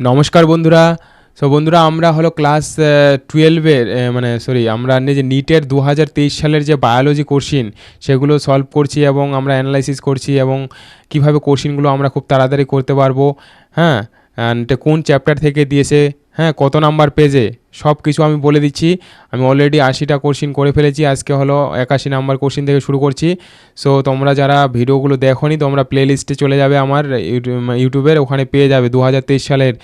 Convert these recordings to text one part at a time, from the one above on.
নমস্কার বন্ধুরা। সো বন্ধুরা, আমরা হলো ক্লাস টুয়েলভের মানে সরি আমরা যে নিটের দু হাজার তেইশ সালের যে বায়োলজি কোশ্চিন সেগুলো সলভ করছি এবং আমরা অ্যানালাইসিস করছি এবং কীভাবে কোশ্চিনগুলো আমরা খুব তাড়াতাড়ি করতে পারব। হ্যাঁ? অ্যান্ড কোন চ্যাপ্টার থেকে দিয়েছে? হ্যাঁ কত নাম্বার পেজে? সব কিছু আমি বলে দিচ্ছি। আমি অলরেডি আশিটা কোশ্চিন করে ফেলেছি। আজকে হলো একাশি নাম্বার কোশ্চিন থেকে শুরু করছি। সো তোমরা যারা ভিডিওগুলো দেখোনি, তোমরা প্লে লিস্টে চলে যাবে আমার ইউটিউবের। ওখানে পেয়ে যাবে দু হাজার তেইশ সালের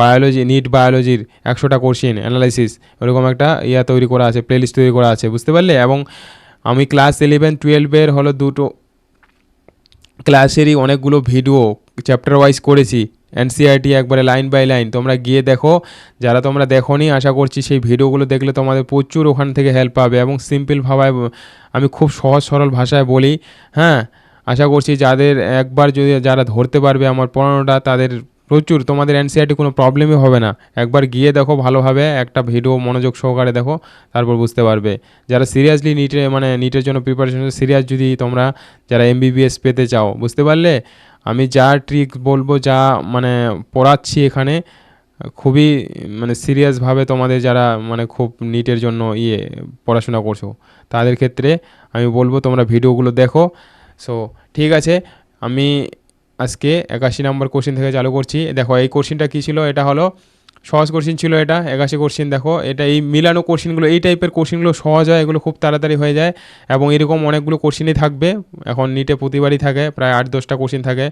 বায়োলজি নিট বায়োলজির একশোটা কোশ্চিন অ্যানালাইসিস ওরকম একটা ইয়া তৈরি করা আছে প্লে লিস্ট তৈরি করা আছে, বুঝতে পারলে? এবং আমি ক্লাস ইলেভেন টুয়েলভের হলো দুটো ক্লাসেরই অনেকগুলো ভিডিও চ্যাপ্টার ওয়াইজ করেছি। এনসিআরটি একবারে লাইন বাই লাইন তোমরা গিয়ে দেখো, যারা তোমরা দেখোনি, আশা করছি সেই ভিডিওগুলো দেখলে তোমাদের প্রচুর ওখান থেকে হেল্প পাবে এবং সিম্পল ভাবায়, আমি খুব সহজ সরল ভাষায় বলি হ্যাঁ? আশা করছি যাদের একবার যদি যারা ধরতে পারবে আমার পড়ানোটা তাদের প্রচুর, তোমাদের এনসিআরটি কোনো প্রবলেমই হবে না। একবার গিয়ে দেখো ভালোভাবে, একটা ভিডিও মনোযোগ সহকারে দেখো, তারপর বুঝতে পারবে। যারা সিরিয়াসলি নিটে মানে নিটের জন্য প্রিপারেশন সিরিয়াস যদি তোমরা যারা এমবিবিএস পেতে চাও, বুঝতে পারলে? আমি যা ট্রিক বলব, যা মানে পড়াচ্ছি এখানে, খুবই মানে সিরিয়াসভাবে তোমাদের যারা মানে খুব নিটের জন্য ইয়ে পড়াশোনা করছ, তাদের ক্ষেত্রে আমি বলব তোমরা ভিডিওগুলো দেখো। সো ঠিক আছে, আমি আজকে একাশি নম্বর কোশ্চিন থেকে চালু করছি। দেখো, এই কোশ্চিনটা কী ছিল? এটা হলো সহজ কোশ্চিন ছিল এটা, একাশি কোশ্চিন দেখো। এটা এই মিলানো কোশ্চিনগুলো এই টাইপের কোশ্চিনগুলো সহজ হয়, এগুলো খুব তাড়াতাড়ি হয়ে যায়। এবং এরকম অনেকগুলো কোশ্চিনই থাকবে। এখন নিটে প্রতিবারই থাকে, প্রায় আট, দশটা কোশ্চিন থাকে,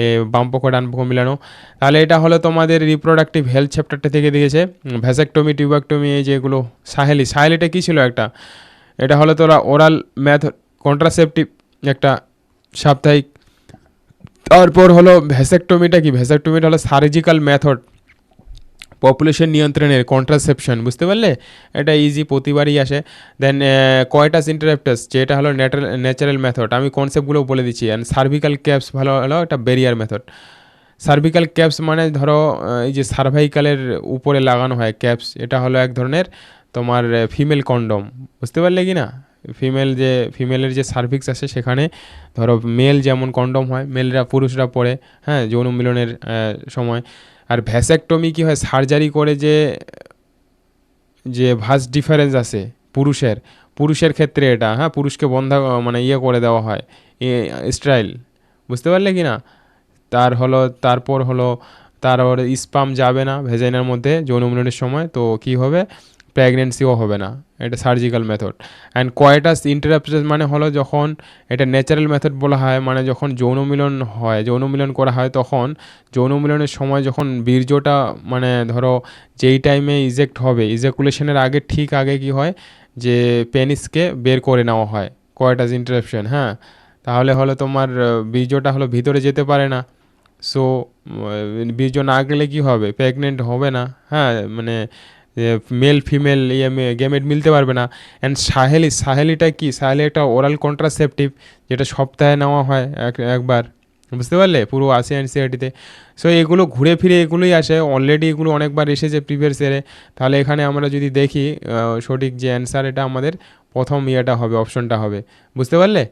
এ বাম পক্ষ, ডান পক্ষ মিলানো। তাহলে এটা হলো তোমাদের রিপ্রোডাক্টিভ হেলথ চ্যাপ্টারটা থেকে দিয়েছে। ভ্যাসেকটমি টিউবাকটমি এই যেগুলো সাহেলি। সাহেলিটা কী ছিল একটা? এটা হলো তোরা ওরাল ম্যাথ কন্ট্রাসেপটিভ একটা সাপ্তাহিক। তারপর হলো ভ্যাসেকটমিটা কি? ভ্যাসেকটমিটা হলো সার্জিক্যাল মেথড পপুলেশন নিয়ন্ত্রণের কন্ট্রাসেপশন বুঝতে পারলে? এটা ইজি প্রতিবারই আসে। দেন কয়টাস ইন্টারাপ্টাস যেটা হলো ন্যাচারাল মেথড আমি কনসেপ্টগুলো বলে দিচ্ছি। অ্যান্ড সার্ভিক্যাল ক্যাপস ভালো হলো একটা ব্যারিয়ার মেথড সার্ভিক্যাল ক্যাপস মানে ধরো এই যে সার্ভাইকালের উপরে লাগানো হয় ক্যাপস এটা হলো এক ধরনের তোমার ফিমেল কন্ডম বুঝতে পারলে কি না? ফিমেল যে ফিমেলের যে সার্ভিক্স আছে, সেখানে ধরো মেল যেমন কন্ডম হয় মেলরা পুরুষরা পরে হ্যাঁ যৌন মিলনের সময়। আর ভ্যাসেকটমি কী হয়? সার্জারি করে যে যে ভাস ডিফারেন্স আছে পুরুষের পুরুষের ক্ষেত্রে এটা হ্যাঁ? পুরুষকে বন্ধা মানে ইয়ে করে দেওয়া হয় স্টাইল। বুঝতে পারলে কি না? তার হলো, তারপর হলো, তার স্পাম যাবে না ভেজাইনার মধ্যে যৌন মিলনের সময়, তো কি হবে? প্রেগনেন্সিও হবে না, এটা surgical method and coitus interruptus মানে হলো যখন এটা ন্যাচারাল মেথড বলা হয় মানে যখন যৌন মিলন হয়, যৌন মিলন করা হয় তখন যৌন মিলনের সময় যখন বীর্যটা মানে ধরো যেই টাইমে ইজেক্ট হবে ইজেকুলেশনের আগে ঠিক আগে কি হয়? যে পেনিসকে বের করে নেওয়া হয় কয়টাস ইন্টারাপশন হ্যাঁ? তাহলে হলো তোমার বীর্যটা হলো ভিতরে যেতে পারে না। সো বীর্য না গেলে কি হবে? প্রেগনেন্ট হবে না হ্যাঁ? মানে মেল ফিমেল ইয়ে গেমেট মিলতে পারবে না। অ্যান্ড সাহেলি, সাহেলিটা কি? সাহেলি একটা ওরাল কন্ট্রাসেপটিভ যেটা সপ্তাহে নেওয়া হয় এক, একবার। বুঝতে পারলে? পুরো আসে এনসিআরটিতে সো এগুলো ঘুরে ফিরে এগুলোই আসে। অলরেডি এগুলো অনেকবার এসেছে প্রিভিয়াস ইয়ারে তাহলে এখানে আমরা যদি দেখি সঠিক যে অ্যান্সার এটা আমাদের প্রথম ইয়েটা হবে অপশনটা হবে। বুঝতে পারলে?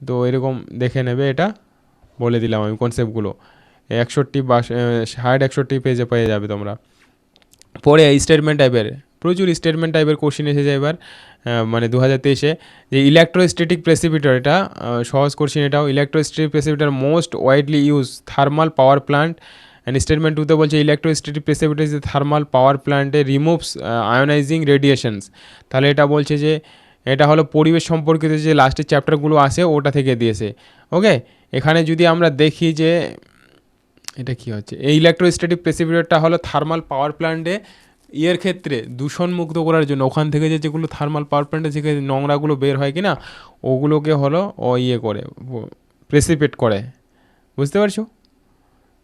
তো এরকম দেখে নেবে এটা। বলে দিলাম আমি কনসেপ্টগুলো একষট্টি বা ষাট, একষট্টি পেজে পেয়ে যাবে তোমরা। পরে স্টেটমেন্ট টাইপের প্রচুর স্টেটমেন্ট টাইপের কোশ্চিন এসেছে এবার মানে দু হাজার তেইশে, যে ইলেকট্রোস্ট্যাটিক প্রেসিপিটার এটা সহজ কোশ্চিন এটাও electrostatic precipitator most widely use thermal power plant and statement টুতে বলছে electrostatic precipitator is thermal power প্ল্যান্টে removes ionising radiations তাহলে এটা বলছে যে, এটা হলো পরিবেশ সম্পর্কিত যে লাস্টের চ্যাপ্টারগুলো আছে, ওটা থেকে দিয়েছে। ওকে এখানে যদি আমরা দেখি যে এটা কি হচ্ছে? এই ইলেকট্রোস্ট্যাটিক প্রেসিপিটারটা হলো থার্মাল পাওয়ার প্ল্যান্টে ইয়ের ক্ষেত্রে দূষণ মুক্ত করার জন্য। ওখান থেকে যে যেগুলো থার্মাল পাওয়ার প্ল্যান্টে থেকে নোংরাগুলো বের হয় কি না ওগুলোকে হলো ও ইয়ে করে প্রেসিপেট করে। বুঝতে পারছ?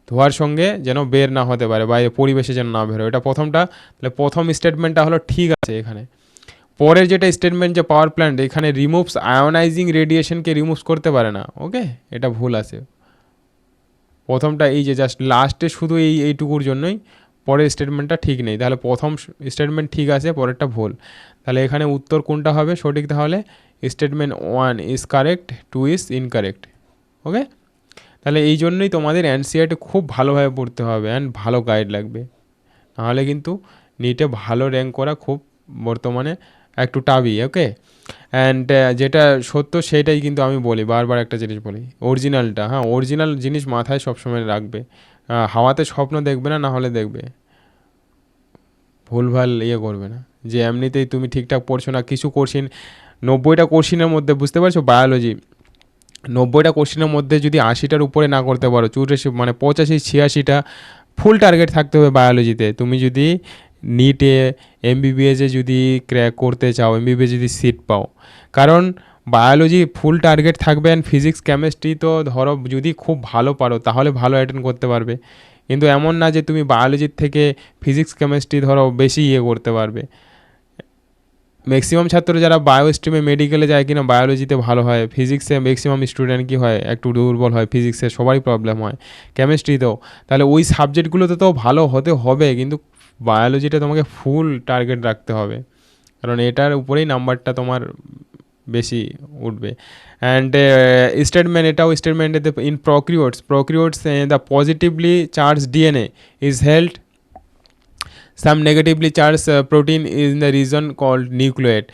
ধোয়ার সঙ্গে যেন বের না হতে পারে বাইরে পরিবেশে যেন না বের হয়। এটা প্রথমটা, তাহলে প্রথম স্টেটমেন্টটা হলো ঠিক আছে এখানে। পরের যেটা স্টেটমেন্ট যে পাওয়ার প্ল্যান্ট এখানে রিমুভস আয়োনাইজিং রেডিয়েশনকে রিমুভস করতে পারে না ওকে এটা ভুল আছে। প্রথমটা এই যে জাস্ট লাস্টে শুধু এই, এইটুকুর জন্যই, পরের স্টেটমেন্টটা ঠিক নেই। তাহলে প্রথম স্টেটমেন্ট ঠিক আছে, পরেরটা ভুল। তাহলে এখানে উত্তর কোনটা হবে সঠিক তাহলে? Statement one is correct two is incorrect okay তাহলে এই জন্যই তোমাদের এনসিআরটি খুব ভালোভাবে পড়তে হবে অ্যান্ড ভালো গাইড লাগবে। নাহলে কিন্তু নিটে ভালো র্যাঙ্ক করা খুব বর্তমানে একটু টাবি ওকে অ্যান্ড যেটা সত্য সেটাই কিন্তু আমি বলি, বারবার একটা জিনিস বলি। অরিজিনালটা হ্যাঁ অরিজিনাল জিনিস মাথায় সবসময় রাখবে। হাওয়াতে স্বপ্ন দেখবে না না হলে দেখবে। ভুলভাল ইয়ে করবে না। যে এমনিতেই তুমি ঠিকঠাক পড়ছো না, কিছু কোশ্চিন নব্বইটা কোশ্চিনের মধ্যে, বুঝতে পারছ? বায়োলজি নব্বইটা কোশ্চিনের মধ্যে যদি আশিটার উপরে না করতে পারো, চুরাশি মানে পঁচাশি, ছিয়াশিটা ফুল টার্গেট থাকতে হবে বায়োলজিতে তুমি যদি নিটে এমবিবিএসে যদি ক্র্যাক করতে চাও এমবিবিএস যদি সিট পাও। কারণ বায়োলজি ফুল টার্গেট থাকবে অ্যান্ড ফিজিক্স কেমিস্ট্রি তো ধরো যদি খুব ভালো পারো, তাহলে ভালো অ্যাটেন্ড করতে পারবে। কিন্তু এমন না যে তুমি বায়োলজির থেকে ফিজিক্স কেমিস্ট্রি ধরো বেশি ইয়ে করতে পারবে। ম্যাক্সিমাম ছাত্র যারা বায়ো স্ট্রিমে মেডিকেলে যায় কিনা বায়োলজিতে ভালো হয় ফিজিক্সে ম্যাক্সিমাম স্টুডেন্ট কি হয়, একটু দুর্বল হয় ফিজিক্সে সবারই প্রবলেম হয় কেমিস্ট্রিতেও তাহলে ওই সাবজেক্টগুলোতে তো ভালো হতে হবে, কিন্তু বায়োলজিটা তোমাকে ফুল টার্গেট রাখতে হবে। কারণ এটার উপরেই নাম্বারটা তোমার বেশি উঠবে। অ্যান্ড স্টেটমেন্ট এটাও স্টেটমেন্টে in prokaryotes prokaryotes the positively charged DNA is held some negatively charged protein in the region called nucleoid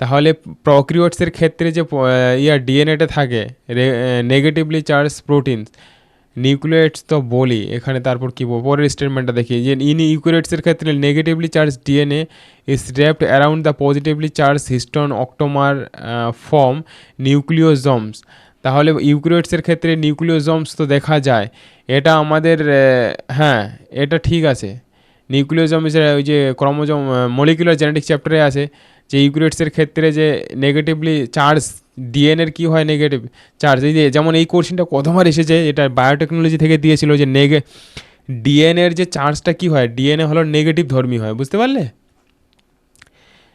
তাহলে প্রক্রিওটসের ক্ষেত্রে যে প- আহ, ইয়া ডিএনএটা থাকে নেগেটিভলি চার্জ প্রোটিনস নিউক্লিয়েটস তো বলি, এখানে তারপর কী বলব? পরের স্টেটমেন্টটা দেখি। যে ইন ইউক্রিয়েটসের ক্ষেত্রে negatively charged DNA is wrapped around the positively charged histone octamer form nucleosomes তাহলে ইউক্রিয়েটসের ক্ষেত্রে নিউক্লিওজমস তো দেখা যায়। এটা আমাদের হ্যাঁ এটা ঠিক আছে। নিউক্লিওজম ওই যে ক্রমজম মলিকুলার জেনেটিক চ্যাপ্টারে আছে যে ইউক্রিয়েটসের ক্ষেত্রে যে নেগেটিভলি চার্জ ডিএনএর কী হয় নেগেটিভ চার্জ এই যে, যেমন এই কোশ্চেনটা কতবার এসেছে, এটা বায়োটেকনোলজি থেকে দিয়েছিল যে নেগে ডিএনএর যে চার্জটা কী হয়? ডিএনএ হলো নেগেটিভ ধর্মী হয়, বুঝতে পারলে?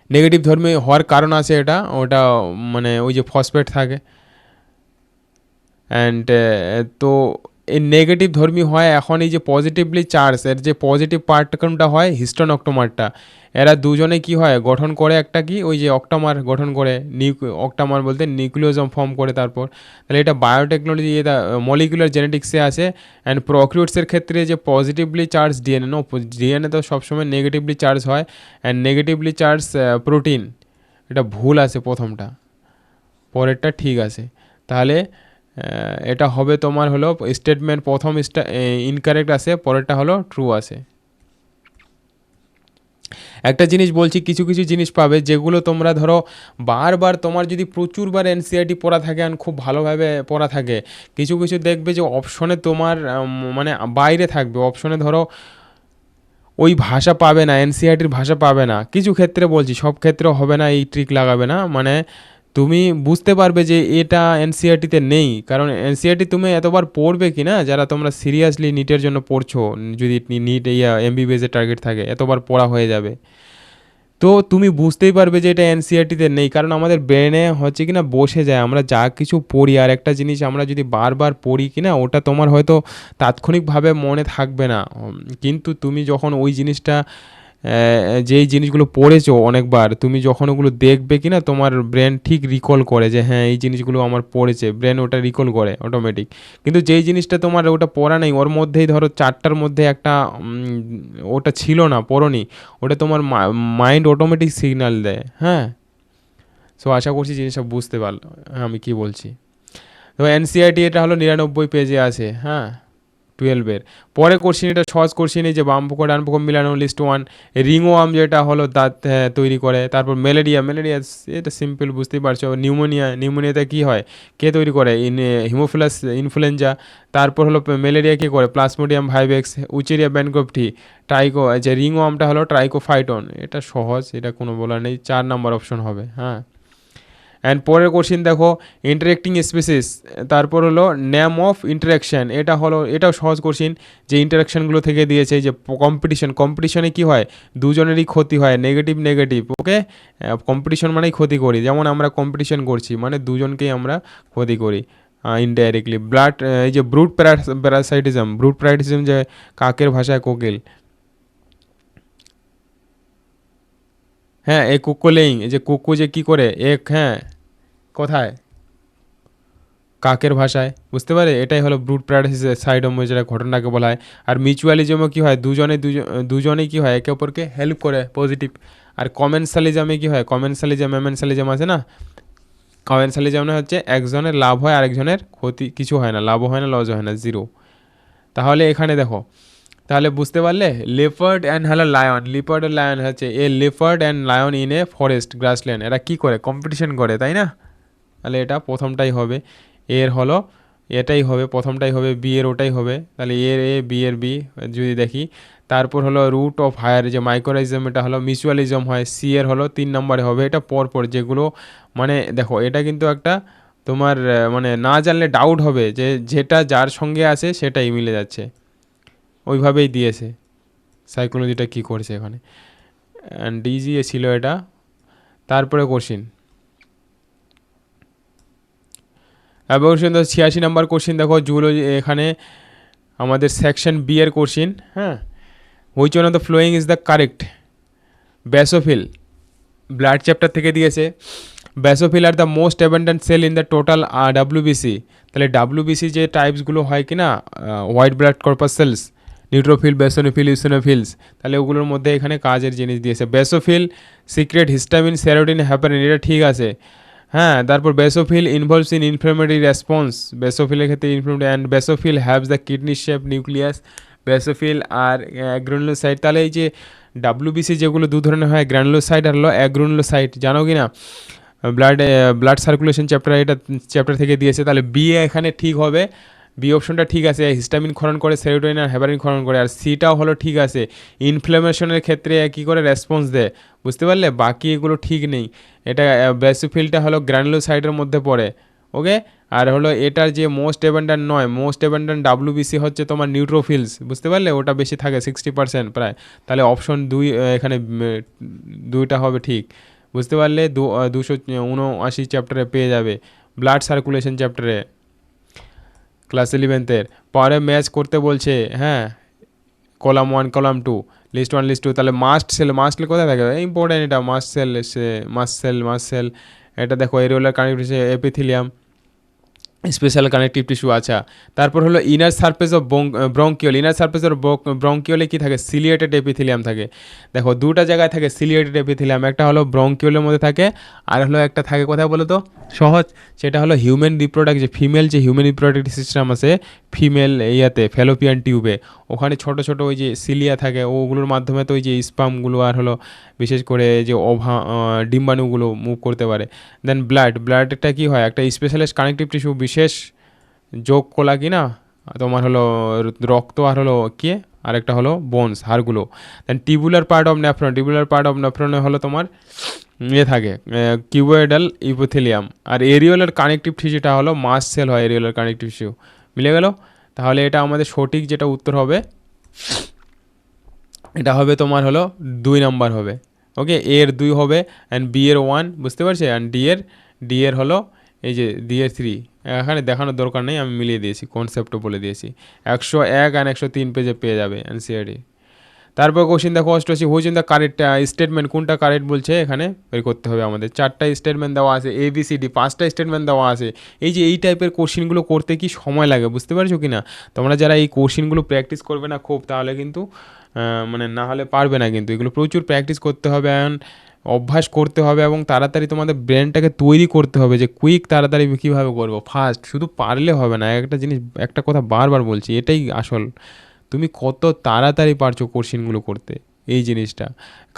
নেগেটিভ ধর্মী হওয়ার কারণ আছে এটা, ওটা মানে ওই যে ফসফেট থাকে। অ্যান্ড তো নেগেটিভ ধর্মী হয় এখন এই যে পজিটিভলি চার্জ এর যে পজিটিভ পার্টটা হয় হিস্টন অক্টোমারটা এরা দুজনে কি হয়? গঠন করে একটা কি? ওই যে অক্টামার গঠন করে নিউ অক্টামার বলতে নিউক্লিওজম ফর্ম করে তারপর। তাহলে এটা বায়োটেকনোলজি এটা মলিকুলার জেনেটিক্সে আছে অ্যান্ড প্রক্রিউটসের ক্ষেত্রে যে positively charged DNA no DNA তো সবসময় নেগেটিভলি চার্জ হয় অ্যান্ড নেগেটিভলি চার্জ প্রোটিন এটা ভুল আছে প্রথমটা। পরেরটা ঠিক আছে। তাহলে এটা হবে তোমার হলো স্টেটমেন্ট প্রথম ইনকারেক্ট আছে, পরেরটা হলো ট্রু আছে। একটা জিনিস বলছি, কিছু কিছু জিনিস পাবে যেগুলো তোমরা ধরো বারবার তোমার যদি প্রচুরবার এনসিআরটি পড়া থাকে আর খুব ভালোভাবে পড়া থাকে, কিছু কিছু দেখবে যে অপশনে তোমার মানে বাইরে থাকবে। অপশনে ধরো ওই ভাষা পাবে না এনসিআরটির ভাষা পাবে না। কিছু ক্ষেত্রে বলছি, সব ক্ষেত্রে হবে না, এই ট্রিক লাগাবে না। মানে তুমি বুঝতে পারবে যে এটা এনসিআরটিতে নেই। কারণ এনসিআরটি তুমি এতবার পড়বে কি না, যারা তোমরা সিরিয়াসলি নিটের জন্য পড়ছো, যদি নিট ইয়া এমবিবিএসের টার্গেট থাকে, এতবার পড়া হয়ে যাবে। তো তুমি বুঝতেই পারবে যে এটা এনসিআরটিতে নেই, কারণ আমাদের ব্রেনে হচ্ছে কি না, বসে যায়। আমরা যা কিছু পড়ি, আর একটা জিনিস আমরা যদি বারবার পড়ি কি না, ওটা তোমার হয়তো তাৎক্ষণিকভাবে মনে থাকবে না। কিন্তু তুমি যখন ওই জিনিসটা যেই জিনিসগুলো পড়েছো অনেকবার, তুমি যখন ওগুলো দেখবে কি না তোমার ব্রেন ঠিক রিকল করে যে হ্যাঁ এই জিনিসগুলো আমার পড়েছে ব্রেন ওটা রিকল করে অটোমেটিক কিন্তু যেই জিনিসটা তোমার ওটা পড়া নেই, ওর মধ্যেই ধরো চারটার মধ্যে একটা ওটা ছিল না, পড়নি, ওটা তোমার মাইন্ড অটোমেটিক সিগন্যাল দেয় হ্যাঁ? সো আশা করছি জিনিসটা বুঝতে পারল, আমি কি বলছি? তো এনসিআরটি এটা হলো নিরানব্বই পেজে আছে হ্যাঁ? টুয়েলভের পরে কোশ্চিন এটা, সহজ কোশ্চিন যে বাম পক্ষ ডান পক্ষ মিলানো লিস্ট ওয়ান রিংও আম যেটা হলো দাঁত তৈরি করে, তারপর ম্যালেরিয়া ম্যালেরিয়া এটা সিম্পল বুঝতেই পারছ নিউমোনিয়া নিউমোনিয়াতে কী হয়? কে তৈরি করে? ইন হিমোফিলাস ইনফ্লুয়েঞ্জা তারপর হলো ম্যালেরিয়া কী করে? Plasmodium vivax Wuchereria bancrofti tricho যে রিংও আমটা হলো ট্রাইকোফাইটন এটা সহজ, এটা কোনো বলার নেই, চার নাম্বার অপশন হবে হ্যাঁ। অ্যান্ড পরের কোশ্চিন দেখো ইন্টারেক্টিং স্পিসিস তারপর হলো নেম অফ ইন্টারাকশান এটা হলো, এটাও সহজ কোশ্চিন যে ইন্টারাকশানগুলো থেকে দিয়েছে যে কম্পিটিশন কম্পিটিশনে কি হয়? দুজনেরই ক্ষতি হয় নেগেটিভ নেগেটিভ ওকে কম্পিটিশন মানেই ক্ষতি করি, যেমন আমরা কম্পিটিশন করছি মানে দুজনকেই আমরা ক্ষতি করি ইনডাইরেক্টলি ব্লাড এই যে ব্রুট প্যারাসাইটিজম ব্রুট প্যারাসাইটিজম যে কাকের ভাষায় কোকিল হ্যাঁ এই কুকুলেইং, এই যে কুকু যে কি করে, এক হ্যাঁ কোথায়? কাকের ভাষায়, বুঝতে পারে? এটাই হলো ব্রুট সাইড অফ যেটা ঘটনাকে বলা হয়। আর মিউচুয়ালিজমও কী হয়? দুজনে দুজন দুজনেই কী হয়? একে অপরকে হেল্প করে পজিটিভ আর কমেন্সালিজমে কী হয়? কমেন্সালিজম এমেন্সালিজম আছে না? কমেন্সালিজম হচ্ছে একজনের লাভ হয়, আরেকজনের ক্ষতি। কিছু হয় না, লাভও হয় না, লসও হয় না জিরো তাহলে এখানে দেখো তাহলে বুঝতে পারলে leopard and hello lion leopard R lion হচ্ছে a leopard and lion in a forest grassland. এরা কী করে? কম্পিটিশন করে, তাই না? তাহলে এটা প্রথমটাই হবে। এর হলো এটাই হবে, প্রথমটাই হবে, বি এর ওটাই হবে। তাহলে এর এ, বি এর বি, যদি দেখি, তারপর হলো রুট অফ হায়ার যে মাইক্রোরাইজম এটা হলো মিউচুয়ালিজম হয়। সি এর হলো তিন নম্বরে হবে, এটা পরপর যেগুলো মানে দেখো, এটা কিন্তু একটা তোমার মানে না জানলে ডাউট হবে যে যেটা যার সঙ্গে আছে সেটাই মিলে যাচ্ছে। ওইভাবেই দিয়েছে। সাইকোলজিটা কী করছে এখানে? অ্যান্ড ডিজিএ ছিল এটা। তারপরে কোশ্চিন এবং ছিয়াশি নাম্বার কোশ্চিন দেখো জুলজি এখানে আমাদের সেকশন বি এর কোশ্চিন হ্যাঁ? Which one of the following is the correct basophil blood chapter থেকে দিয়েছে। Basophil R the most abundant cell in the total WBC তাহলে ডাব্লিউবিসি যে টাইপসগুলো হয় কি না white blood corpuscles cells neutrophil basophil eosinophils তাহলে ওগুলোর মধ্যে এখানে কাজের জিনিস দিয়েছে। Basophil secrete histamine serotonin heparin এটা ঠিক আছে। হ্যাঁ তারপর basophil involves in inflammatory response বেসোফিলের ক্ষেত্রে inflammatory and basophil haves the kidney shape nucleus basophil R agranulocyte তাহলে এই যে ডাব্লিউবিসি যেগুলো দু ধরনের হয় গ্র্যানুলোসাইড আর হলো অ্যাগ্রোনোসাইড জানো কি না? ব্লাড ব্লাড সার্কুলেশন চ্যাপ্টার এটা চ্যাপ্টার থেকে দিয়েছে। তাহলে বি এখানে ঠিক হবে। বি অপশনটা ঠিক আছে, হিস্টামিন ক্ষরণ করে, সেরোটোনিন আর হেপারিন ক্ষরণ করে, আর সিটাও হলো ঠিক আছে। ইনফ্লামেশনের ক্ষেত্রে কী করে রেসপন্স দেয়? বুঝতে পারলে? বাকি এগুলো ঠিক নেই। এটা বেসোফিলটা হলো গ্র্যানুলোসাইডের মধ্যে পড়ে ওকে আর হলো এটার যে মোস্ট অ্যাবেন্ডেন্ট নয় মোস্ট অ্যাবেন্ডেন্ট ডাব্লিউবিসি হচ্ছে তোমার নিউট্রোফিলস বুঝতে পারলে? ওটা বেশি থাকে সিক্সটি পার্সেন্ট প্রায়। তাহলে অপশন দুই এখানে দুইটা হবে ঠিক। বুঝতে পারলে? দু দুশো উনআশি চ্যাপ্টারে পেয়ে যাবে। ব্লাড সার্কুলেশন চ্যাপ্টারে ক্লাস ইলেভেন্থের পরে ম্যাচ করতে বলছে হ্যাঁ column one column two list one list two তাহলে মাস্ট সেল মাস্ট সেল কোথায় থাকে? ইম্পর্টেন্ট এটা mast cell mast cell mast cell এটা দেখো এরিওলার কানেক্ট হচ্ছে এপিথিলিয়াম স্পেশাল কানেকটিভ টিস্যু আচ্ছা তারপর হলো inner surface of bronchiole inner surface of bronchiole কী থাকে? সিলিয়েটেড এপিথিলিয়াম থাকে। দেখো, দুটা জায়গায় থাকে সিলিয়েটেড এপিথিলিয়াম একটা হলো ব্রঙ্কিওলের মধ্যে থাকে, আর হলো একটা থাকে কোথায় বলো তো? সহজ, সেটা হলো হিউম্যান রিপ্রোডাক্ট যে ফিমেল যে হিউম্যান রিপ্রোডাক্টিভ সিস্টেম আছে ফিমেল ইয়াতে ফেলোপিয়ান টিউবে ওখানে ছোট ছোট ওই যে সিলিয়া থাকে, ওগুলোর মাধ্যমে তো ওই যে স্পামগুলো আর হলো, বিশেষ করে যে ওভা ডিম্বাণুগুলো মুভ করতে পারে। দেন ব্লাড ব্লাডটা কি হয়? একটা স্পেশালিস্ট কানেকটিভ টিস্যু বিশেষ যোগ কোলা কি না তোমার হলো রক্ত আর হলো কে আর একটা হলো বোনস হাড়গুলো। Then tubular part of nephron tubular part of ন্যাফ্রনে হলো তোমার ইয়ে থাকে কিউবোয়েডাল ইপোথেলিয়াম আর এরিওলার কানেকটিভ টিস্যুটা হলো মাস সেল হয় এরিওলার কানেকটিভ টিস্যু মিলে গেল? তাহলে এটা আমাদের সঠিক যেটা উত্তর হবে, এটা হবে তোমার হলো দুই নাম্বার হবে। ওকে এ এর দুই হবে অ্যান্ড বি এর ওয়ান বুঝতে পারছি? অ্যান্ড ডি এর ডি এর হলো, এই যে ডি এর থ্রি এখানে দেখানোর দরকার নেই, আমি মিলিয়ে দিয়েছি কনসেপ্টও বলে দিয়েছি। একশো এক অ্যান্ড একশো তিন পেজে পেয়ে যাবে এনসিআরডি তারপর কোশ্চিন দেখো, অষ্টআশি which in the correct statement কোনটা কারেক্ট বলছে, এখানে বের করতে হবে আমাদের। চারটা স্টেটমেন্ট দেওয়া আছে এ বি সি ডি পাঁচটা স্টেটমেন্ট দেওয়া আছে। এই যে এই টাইপের কোশ্চিনগুলো করতে কি সময় লাগে, বুঝতে পারছ কি না তোমরা যারা এই কোশ্চিনগুলো প্র্যাকটিস করবে না খুব, তাহলে কিন্তু মানে না হলে পারবে না কিন্তু। এগুলো প্রচুর প্র্যাকটিস করতে হবে অ্যান্ড অভ্যাস করতে হবে এবং তাড়াতাড়ি তোমাদের ব্রেনটাকে তৈরি করতে হবে যে কুইক তাড়াতাড়ি কীভাবে করব? ফার্স্ট শুধু পারলে হবে না। একটা জিনিস, একটা কথা বারবার বলছি, এটাই আসল। তুমি কত তাড়াতাড়ি পারছ কোশ্চিনগুলো করতে। এই জিনিসটা।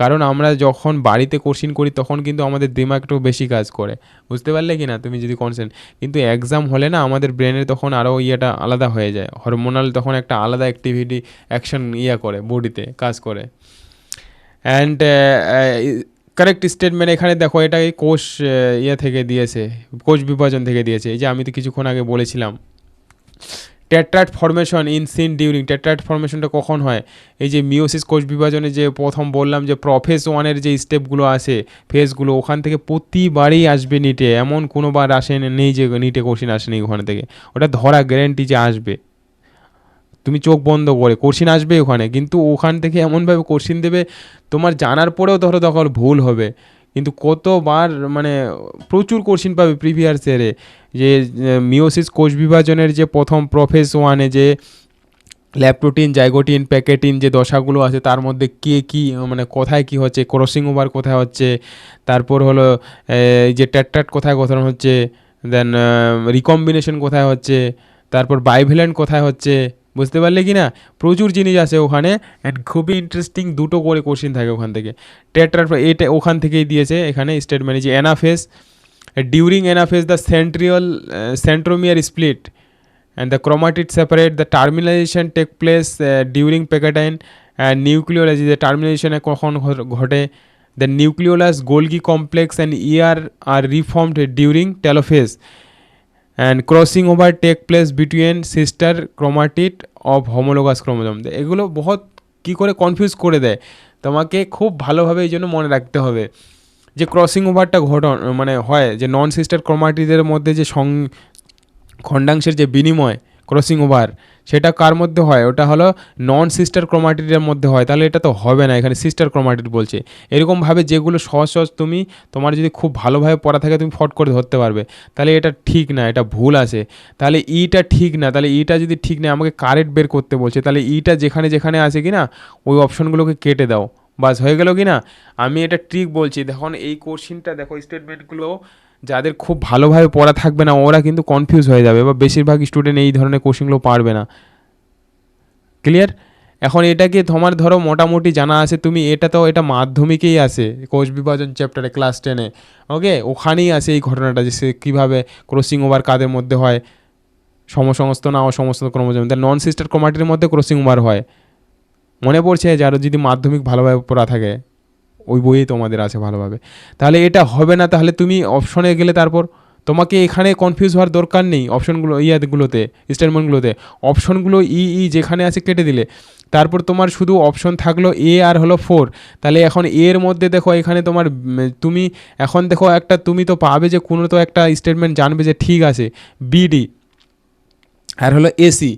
কারণ আমরা যখন বাড়িতে কোশ্চিন করি, তখন কিন্তু আমাদের দিমাগ একটু বেশি কাজ করে। বুঝতে পারলে কি না তুমি যদি কনসেন্ট কিন্তু এক্সাম হলে না, আমাদের ব্রেনের তখন আরও ইয়েটা আলাদা হয়ে যায়। হরমোনাল তখন একটা আলাদা অ্যাক্টিভিটি অ্যাকশন ইয়ে করে বডিতে কাজ করে। অ্যান্ড কারেক্ট স্টেটমেন্ট এখানে দেখো, এটা এই কোষ ইয়ে থেকে দিয়েছে, কোষ বিভাজন থেকে দিয়েছে। এই যে আমি তো কিছুক্ষণ আগে বলেছিলাম। Tetrad formation in seen during tetrad ফর্মেশনটা কখন হয়? এই যে মিওসিস কোষ বিভাজনে যে প্রথম বললাম যে প্রফেস ওয়ানের যে স্টেপগুলো আছে ফেজগুলো ওখান থেকে প্রতিবারই আসবে নিটে এমন কোনো বার আসে নেই যে নিটে কোশ্চিন আসেনি ওখানে থেকে। ওটা ধরা গ্যারেন্টি যে আসবে। তুমি চোখ বন্ধ করে, কোশ্চিন আসবে ওখানে, কিন্তু ওখান থেকে এমনভাবে কোশ্চিন দেবে, তোমার জানার পরেও ধরো তখন ভুল হবে। কিন্তু কতবার মানে প্রচুর কোশ্চিন পাবে প্রিভিয়াস ইয়ারে যে মিওসিস কোষ বিভাজনের যে প্রথম প্রফেস ওয়ানে যে ল্যাপটোটিন জাইগোটিন প্যাকেটিন যে দশাগুলো আছে, তার মধ্যে কে কী মানে কোথায় কী হচ্ছে ক্রসিং ওভার কোথায় হচ্ছে, তারপর হলো যে ট্যাট্যাট কোথায় গঠন হচ্ছে দেন রিকম্বিনেশন কোথায় হচ্ছে, তারপর বাইভেলেন্ট কোথায় হচ্ছে বুঝতে পারলে কি না? প্রচুর জিনিস আছে ওখানে অ্যান্ড খুবই ইন্টারেস্টিং দুটো করে কোশ্চিন থাকে ওখান থেকে। টেট্রা এটা ওখান থেকেই দিয়েছে এখানে স্টেটমেন্ট যে anaphase during anaphase the centriole centromere split and the chromatid separate the terminalisation take place during pachytene and নিউক্লিওলাইজি যে টার্মিনাইজেশনে কখন ঘটে? The nucleolus Golgi complex and ER are reformed during telophase and crossing over take place between sister chromatid of homologous chromosome এগুলো বহুত কি করে confuse করে দেয়? তোমাকে খুব ভালোভাবে এই জন্য মনে রাখতে হবে যে ক্রসিং ওভারটা ঘটন মানে হয় যে নন সিস্টার ক্রোমাটিদের মধ্যে যে সং খণ্ডাংশের যে বিনিময় ক্রসিং ওভার। সেটা কার মধ্যে হয়? ওটা হলো নন সিস্টার ক্রোমাটিডের মধ্যে হয়। তাহলে এটা তো হবে না এখানে সিস্টার ক্রোমাটিড বলছে। এরকমভাবে যেগুলো সহজ সহজ তুমি, তোমার যদি খুব ভালোভাবে পড়া থাকে তুমি ফট করে ধরতে পারবে। তাহলে এটা ঠিক না, এটা ভুল আছে। তাহলে ইটা ঠিক না, তাহলে ইটা যদি ঠিক না আমাকে কারেক্ট বের করতে বলছে। তাহলে ইটা যেখানে যেখানে আছে কি না ওই অপশনগুলোকে কেটে দাও। বাস হয়ে গেল কি না আমি এটা ট্রিক বলছি। দেখুন এই কোশ্চিনটা দেখো স্টেটমেন্টগুলো যাদের খুব ভালোভাবে পড়া থাকবে না, ওরা কিন্তু কনফিউজ হয়ে যাবে বা বেশিরভাগ স্টুডেন্ট এই ধরনের কোশ্চিনগুলো পারবে না। ক্লিয়ার এখন এটাকে তোমার ধরো মোটামুটি জানা আছে, তুমি এটা তো, এটা মাধ্যমিকেই আছে কোষ বিভাজন চ্যাপ্টারে ক্লাস টেনে ওকে ওখানেই আছে এই ঘটনাটা যে সে কীভাবে ক্রসিং ওভার কাদের মধ্যে হয়। সমসমস্ত না অসমস্ত ক্রমজম। তাহলে নন সিস্টার ক্রোমাটির মধ্যে ক্রসিং ওভার হয়। মনে পড়ছে যারা যদি মাধ্যমিক ভালোভাবে পড়া থাকে। ওই বইই তোমাদের আছে ভালোভাবে। তাহলে এটা হবে না, তাহলে তুমি অপশনে গেলে তারপর তোমাকে এখানে কনফিউজ হওয়ার দরকার নেই অপশনগুলো ইয়াগুলোতে স্টেটমেন্টগুলোতে অপশনগুলো ই ই যেখানে আছে কেটে দিলে। তারপর তোমার শুধু অপশন থাকল এ আর হলো ফোর তাহলে এখন এর মধ্যে দেখো এখানে তোমার তুমি এখন দেখো একটা, তুমি তো পাবে যে কোনো তো একটা স্টেটমেন্ট জানবে যে ঠিক আছে বিডি আর হলো এসি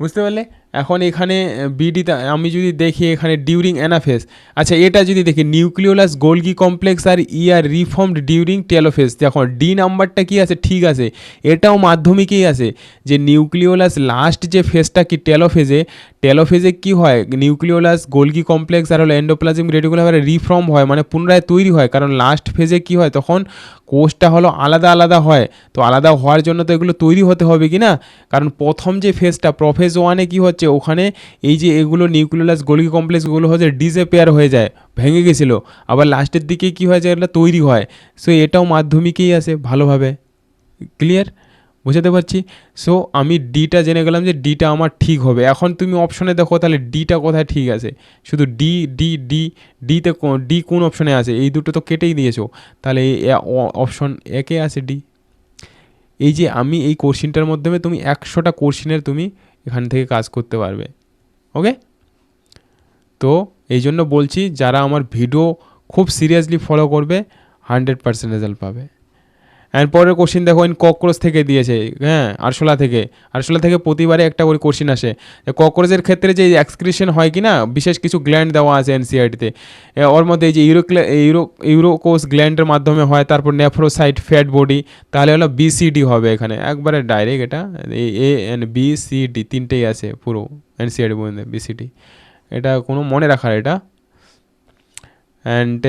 বুঝতে পারলে? এখন এখানে বিডিতে আমি যদি দেখি এখানে ডিউরিং অ্যানাফেস আচ্ছা এটা যদি দেখি নিউক্লিওলাস গোলগি কমপ্লেক্স আর E R reformed during telophase দেখো ডি নাম্বারটা কি আছে? ঠিক আছে। এটাও মাধ্যমিকেই আছে। যে নিউক্লিওলাস লাস্ট যে ফেসটা কি টেলোফেজে টেলোফেজে কি হয়? নিউক্লিওলাস গোলগি কমপ্লেক্স আর হলো এন্ডোপ্লাজমিক রেটিকুলার রিফর্ম হয় মানে পুনরায় তৈরি হয়। কারণ লাস্ট ফেজে কি হয়? তখন কোষটা হলো আলাদা আলাদা হয়। তো আলাদা হওয়ার জন্য তো এগুলো তৈরি হতে হবে কি না? কারণ প্রথম যে ফেজটা প্রফেজ ওয়ানে কি হচ্ছে? ওখানে এই যে এগুলো নিউক্লিওলাস গোলগি কমপ্লেক্সগুলো হচ্ছে ডিসঅ্যাপিয়ার হয়ে যায়, ভেঙে গেছিল। আবার লাস্টের দিকে কি হয়? যে এগুলো তৈরি হয়। সো এটাও মাধ্যমিকেই আসে ভালোভাবে। ক্লিয়ার বুঝাতে পারছি? সো আমি ডিটা জেনে গেলাম যে ডিটা আমার ঠিক হবে। এখন তুমি অপশনে দেখো, তাহলে ডিটা কোথায় ঠিক আছে? শুধু ডি ডি ডি ডিতে ডি কোন অপশনে আছে? এই দুটো তো কেটেই দিয়েছ। তাহলে অপশন একে আছে ডি এই যে আমি এই কোশ্চিনটার মাধ্যমে তুমি একশোটা কোশ্চিনের তুমি এখান থেকে কাজ করতে পারবে। ওকে? তো, এই জন্য বলছি, যারা আমার ভিডিও খুব সিরিয়াসলি ফলো করবে হান্ড্রেড পার্সেন্ট রেজাল্ট পাবে। অ্যান্ড পরের কোশ্চিন দেখো ইন ককরোচ থেকে দিয়েছে হ্যাঁ আরশোলা থেকে। আরশোলা থেকে প্রতিবারে একটা করে কোশ্চিন আসে। ককরোচের ক্ষেত্রে যে এক্সক্রিশন হয় কি না বিশেষ কিছু গ্ল্যান্ড দেওয়া আছে এনসিআরটিতে ওর মধ্যে এই যে ইউরোক্লে, ইউরো ইউরোকোস গ্ল্যান্ডের মাধ্যমে হয়, তারপর নেফ্রোসাইট ফ্যাট বডি তাহলে হলো বিসিডি হবে এখানে। একবারে ডাইরেক্ট এটা A and B C D তিনটেই আছে পুরো এনসিআরটি বইতে বিসিডি এটা কোনো মনে রাখার এটা। অ্যান্ড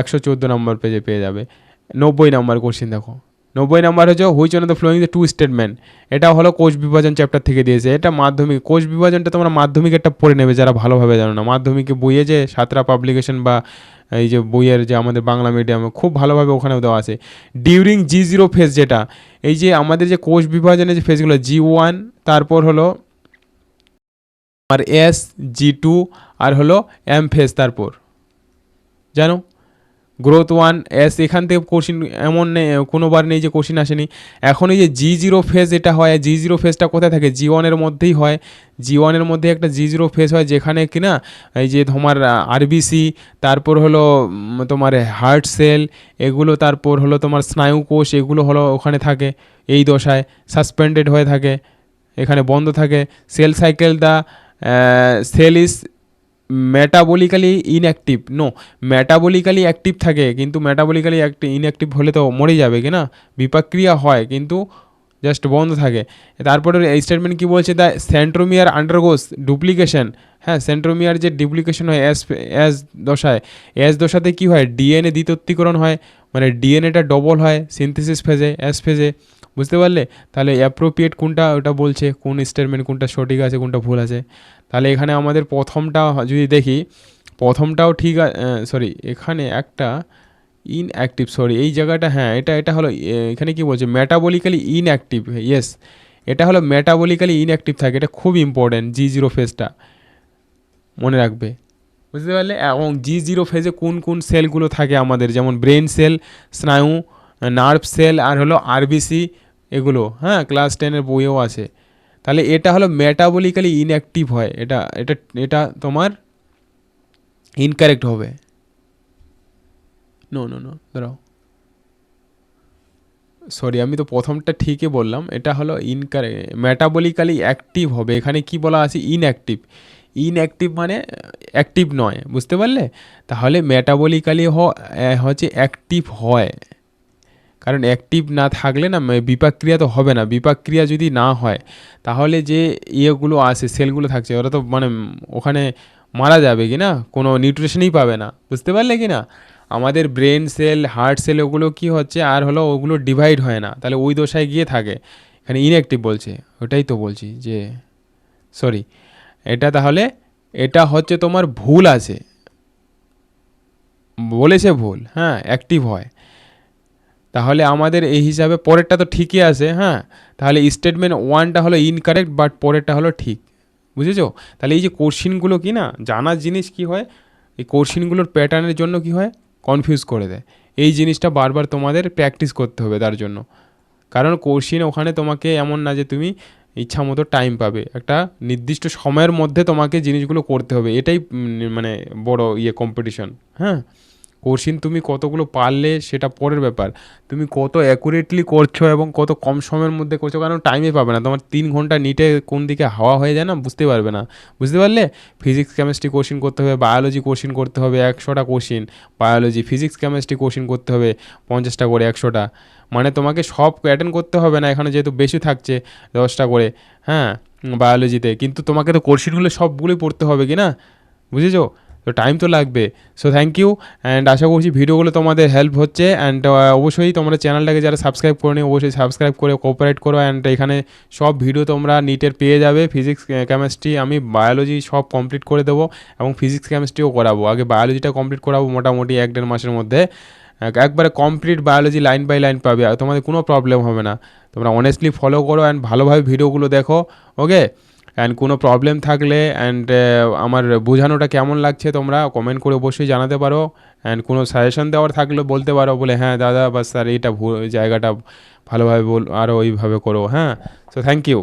একশো চোদ্দ নম্বর পেজে পেয়ে যাবে। নব্বই নম্বর কোশ্চিন দেখো। নব্বই নাম্বার হচ্ছে which of the following the two statement এটা হলো কোষ বিভাজন চ্যাপ্টার থেকে দিয়েছে। এটা মাধ্যমিক, কোষ বিভাজনটা তোমরা মাধ্যমিক একটা পড়ে নেবে যারা ভালোভাবে জানো না। মাধ্যমিকে বইয়ে যে সাতরা পাবলিকেশন বা এই যে বইয়ের যে আমাদের বাংলা মিডিয়ামে খুব ভালোভাবে ওখানেও দেওয়া আছে। ডিউরিং জি জিরো ফেজ যেটা, এই যে আমাদের যে কোষ বিভাজনের যে ফেজগুলো জি ওয়ান তারপর হলো আর এস জি টু আর হলো এম ফেজ তারপর। জানো? গ্রোথ ওয়ান এস এখান থেকে কোশ্চিন এমন নেই, কোনোবার নেই যে কোশ্চিন আসেনি। এখন এই যে জি জিরো ফেজ এটা হয় জি জিরো ফেজটা কোথায় থাকে? জি ওয়ানের মধ্যেই হয়। জি ওয়ানের মধ্যে একটা জি জিরো ফেজ হয় যেখানে কিনা, এই যে তোমার আরবিসি তারপর হলো তোমার হার্ট সেল এগুলো তারপর হলো তোমার স্নায়ু কোষ, এগুলো হলো ওখানে থাকে এই দশায়। সাসপেন্ডেড হয়ে থাকে, এখানে বন্ধ থাকে। Cell cycle the cell is metabolically inactive no metabolically active থাকে, কিন্তু মেটাবলিক্যালি ইনঅ্যাক্টিভ হলে তো মরে যাবে, কি না? বিপাক্রিয়া হয়, কিন্তু জাস্ট বন্ধ থাকে। তারপরে এই স্টেটমেন্ট কী বলছে? দ্য সেন্ট্রোমিয়ার আন্ডারগোস ডুপ্লিকেশন হ্যাঁ সেন্ট্রোমিয়ার যে ডুপ্লিকেশন হয় অ্যাস অ্যাস দশায় অ্যাস দশাতে কী হয়? ডিএনএ দ্বিতত্বীকরণ হয় মানে ডিএনএটা ডবল হয় সিনথেসিস ফেজে অ্যাস ফেজে বুঝতে পারলে? তাহলে অ্যাপ্রোপ্রিয়েট কোনটা ওটা বলছে, কোন স্টেটমেন্ট কোনটা সঠিক আছে, কোনটা ভুল আছে। তাহলে এখানে আমাদের প্রথমটা যদি দেখি, প্রথমটাও ঠিক সরি এখানে একটা ইনঅ্যাক্টিভ সরি এই জায়গাটা হ্যাঁ এটা এটা হলো এখানে কি বলছে? মেটাবলিক্যালি ইনঅ্যাক্টিভ ইয়েস এটা হলো মেটাবলিক্যালি ইনঅ্যাক্টিভ থাকে, এটা খুব ইম্পর্ট্যান্ট জি জিরো ফেজটা মনে রাখবে। বুঝতে পারলে? এবং জি জিরো ফেজে কোন কোন সেলগুলো থাকে আমাদের, যেমন ব্রেন সেল স্নায়ু নার্ভ সেল আর হলো আরবিসি এগুলো হ্যাঁ ক্লাস টেনের বইও আছে। তাহলে এটা হলো মেটাবলিক্যালি ইনঅ্যাক্টিভ হয়, এটা এটা এটা তোমার ইনকারেক্ট হবে। নো নো নো দাঁড়াও। সরি আমি তো প্রথমটা ঠিকই বললাম, এটা হলো ইনকারে মেটাবলিক্যালি অ্যাক্টিভ হবে। এখানে কি বলা আছে? ইনঅ্যাক্টিভ ইনঅ্যাক্টিভ মানে অ্যাক্টিভ নয়, বুঝতে পারলে? তাহলে মেটাবলিক্যালি হচ্ছে অ্যাক্টিভ হয়। কারণ অ্যাক্টিভ না থাকলে না মে- বিপাকক্রিয়া তো হবে না। বিপাকক্রিয়া যদি না হয়, তাহলে যে ইয়েগুলো আছে, সেলগুলো থাকছে, ওরা তো মানে ওখানে মারা যাবে কি না? কোনো নিউট্রিশনই পাবে না। বুঝতে পারলে কি না? আমাদের ব্রেন সেল হার্ট সেল ওগুলো কি হচ্ছে, আর হলো ওগুলো ডিভাইড হয় না। তাহলে ওই দশায় গিয়ে থাকে। এখানে ইনঅ্যাক্টিভ বলছে। ওটাই তো বলছি যে সরি এটা তাহলে, এটা হচ্ছে তোমার ভুল আছে। বলেছে ভুল হ্যাঁ অ্যাক্টিভ হয়। তাহলে আমাদের এই হিসাবে পরেরটা তো ঠিকই আছে হ্যাঁ? তাহলে স্টেটমেন্ট ওয়ানটা হলো ইনকারেক্ট বাট পরেরটা হলো ঠিক। বুঝেছ? তাহলে এই যে কোশ্চিনগুলো কি না, জানার জিনিস কি হয়? এই কোশ্চিনগুলোর প্যাটার্নের জন্য কি হয়? কনফিউজ করে দেয়। এই জিনিসটা বারবার তোমাদের প্র্যাকটিস করতে হবে তার জন্য। কারণ কোশ্চিন ওখানে তোমাকে এমন না যে তুমি ইচ্ছা মতো টাইম পাবে। একটা নির্দিষ্ট সময়ের মধ্যে তোমাকে জিনিসগুলো করতে হবে। এটাই মানে বড় ইয়ে কম্পিটিশন হ্যাঁ? কোশ্চিন তুমি কতগুলো পারলে সেটা পরের ব্যাপার। তুমি কত অ্যাকুরেটলি করছ এবং কত কম সময়ের মধ্যে করছ, কারণ টাইমে পাবে না। তোমার তিন ঘণ্টা নিটে কোন দিকে হাওয়া হয়ে যায় না, বুঝতে পারবে না। বুঝতে পারলে ফিজিক্স কেমিস্ট্রি কোশ্চিন করতে হবে বায়োলজি কোশ্চিন করতে হবে, একশোটা question biology physics chemistry question করতে হবে, পঞ্চাশটা করে, একশোটা। মানে তোমাকে সব অ্যাটেন্ড করতে হবে না, এখানে যেহেতু বেশি থাকছে, দশটা করে হ্যাঁ বায়োলজিতে কিন্তু তোমাকে তো কোশ্চিনগুলো সবগুলোই পড়তে হবে কি না? বুঝেছ? তো টাইম তো লাগবে। সো থ্যাংক ইউ অ্যান্ড আশা করছি ভিডিওগুলো তোমাদের হেল্প হচ্ছে অ্যান্ড অবশ্যই তোমরা চ্যানেলটাকে যারা সাবস্ক্রাইব করে নি অবশ্যই সাবস্ক্রাইব করে কোঅপারেট করো অ্যান্ড এখানে সব ভিডিও তোমরা নিটের পেয়ে যাবে। ফিজিক্স কেমিস্ট্রি আমি বায়োলজি সব কমপ্লিট করে দেবো এবং ফিজিক্স কেমিস্ট্রিও করাবো। আগে বায়োলজিটা কমপ্লিট করাবো মোটামুটি এক দেড় মাসের মধ্যে। একবারে complete biology line by line পাবে। আর তোমাদের কোনো প্রবলেম হবে না। তোমরা অনেস্টলি ফলো করো অ্যান্ড ভালোভাবে ভিডিওগুলো দেখো ওকে অ্যান্ড কোনো প্রবলেম থাকলে অ্যান্ড আমার বোঝানোটা কেমন লাগছে তোমরা কমেন্ট করে অবশ্যই জানাতে পারো। অ্যান্ড কোনো সাজেশন দেওয়ার থাকলে বলতে পারো, বলে হ্যাঁ দাদা বা স্যার, এইটা জায়গাটা ভালোভাবে বল আরও ওইভাবে করো হ্যাঁ? So thank you